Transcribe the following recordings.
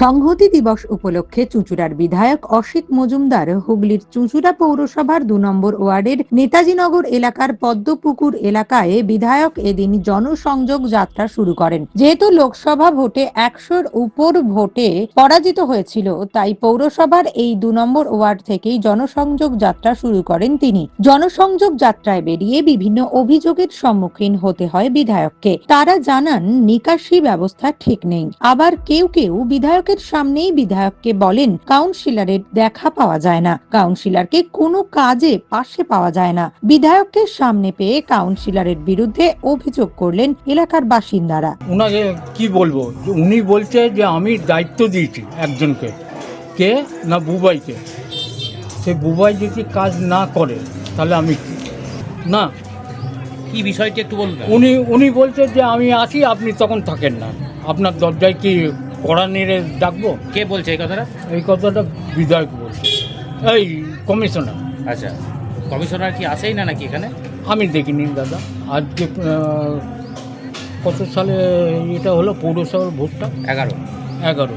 সংহতি দিবস উপলক্ষে চুঁচুড়ার বিধায়ক অসিত মজুমদার হুগলির চুঁচুড়া পৌরসভার দু নম্বর ওয়ার্ডের নেতাজিনগর এলাকার পদ্মপুকুর এলাকায় বিধায়ক এদিন জনসংযোগ যাত্রা শুরু করেন। যেহেতু লোকসভা ভোটে একশোর উপর ভোটে পরাজিত হয়েছিল, তাই পৌরসভার এই দু নম্বর ওয়ার্ড থেকেই জনসংযোগ যাত্রা শুরু করেন তিনি। জনসংযোগ যাত্রায় বেরিয়ে বিভিন্ন অভিযোগের সম্মুখীন হতে হয় বিধায়ককে। তারা জানান, নিকাশি ব্যবস্থা ঠিক নেই। আবার কেউ কেউ বিধায়কের সামনেই বিধায়ককে বলেন কাউন্সিলরের দেখা পাওয়া যায় না। কাউন্সিলরকে কোনো কাজে পাশে পাওয়া যায় না। বিধায়ককে সামনে পেয়ে কাউন্সিলরের বিরুদ্ধে অভিযোগ করলেন এলাকার বাসিন্দারা। ওনাকে কি বলব? উনি বলছে যে আমি দায়িত্ব দিয়েছি একজনকে। কে? না বুবাইকে। সে বুবাই যদি কাজ না করে তাহলে আমি না। কি বিষয়টি একটু বলুন। উনি উনি বলছে যে আমি আসি আপনি তখন থাকেন না। আপনার দরজায় কি কড়া নেড়ে ডাকবো? কে বলছে এই কথাটা? এই কথাটা বিধায়ক বলছে। এই কমিশনার। আচ্ছা কমিশনার কি আসেই না নাকি এখানে? আমি দেখিনি দাদা। আজকে কত সালে এটা হলো? পৌরসভার ভোটটা? এগারো। এগারো।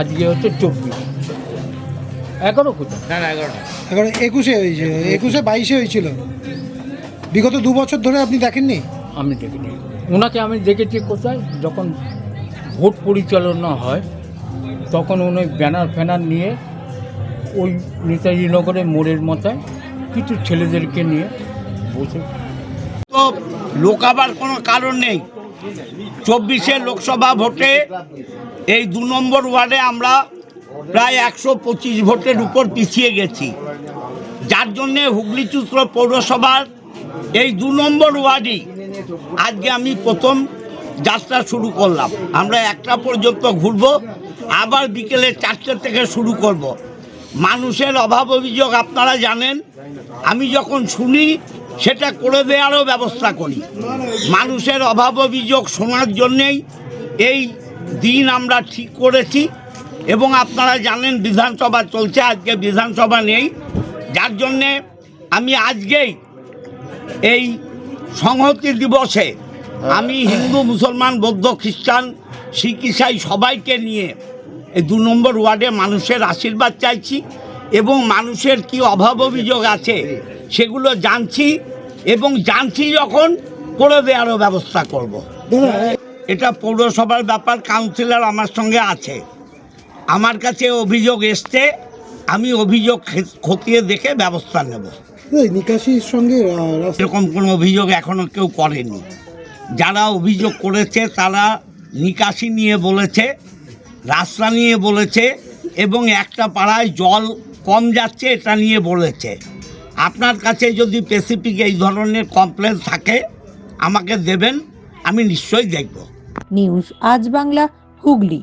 আজকে হচ্ছে চব্বিশ। এগারো কোথায়? না না এগারো এখন একুশে হয়েছিল একুশে বাইশে হয়েছিল। বিগত দু বছর ধরে আপনি দেখেননি? আমি দেখিনি। ওনাকে আমি দেখেছি কোথায়? যখন ভোট পরিচালনা হয়, তখন উনি ব্যানার ফ্যানার নিয়ে ওই নেতাজি নগরে মোড়ের মাথায় কিছু ছেলেদেরকে নিয়ে বসে। তো লোকাবার কোনো কারণ নেই। চব্বিশে লোকসভা ভোটে এই দু নম্বর ওয়ার্ডে আমরা প্রায় একশো পঁচিশ ভোটের উপর পিছিয়ে গেছি। যার জন্যে হুগলি চুত্র পৌরসভার এই দু নম্বর ওয়ার্ডই আজকে আমি প্রথম যাত্রা শুরু করলাম। আমরা একটা পর্যন্ত ঘুরব, আবার বিকেলে চারটে থেকে শুরু করব। মানুষের অভাব অভিযোগ আপনারা জানেন, আমি যখন শুনি, সেটা করে দেওয়ারও ব্যবস্থা করি। মানুষের অভাব অভিযোগ শোনার জন্যেই এই দিন আমরা ঠিক করেছি, এবং আপনারা জানেন বিধানসভা চলছে, আজকে বিধানসভা নেই। যার জন্যে আমি আজকেই এই সংহতি দিবসে আমি হিন্দু মুসলমান বৌদ্ধ খ্রিস্টান শিখ ইসাই সবাইকে নিয়ে এই দু নম্বর ওয়ার্ডে মানুষের আশীর্বাদ চাইছি এবং মানুষের কি অভাব অভিযোগ আছে সেগুলো জানছি এবং জানছি যখন করে দেওয়ারও ব্যবস্থা করব। এটা পৌরসভার ব্যাপার কাউন্সিলর আমার সঙ্গে আছে। আমার কাছে অভিযোগ এসছে আমি অভিযোগ খতিয়ে দেখে ব্যবস্থা নেব। নিকাশির সঙ্গে এরকম কোনো অভিযোগ এখনও কেউ করেনি। যারা অভিযোগ করেছে তারা নিকাশি নিয়ে বলেছে, রাস্তা নিয়ে বলেছে এবং একটা পাড়ায় জল কম যাচ্ছে এটা নিয়ে বলেছে। আপনার কাছে যদি স্পেসিফিক এই ধরনের কমপ্লেন থাকে, আমাকে দেবেন, আমি নিশ্চয়ই দেখব। নিউজ আজ বাংলা, হুগলি।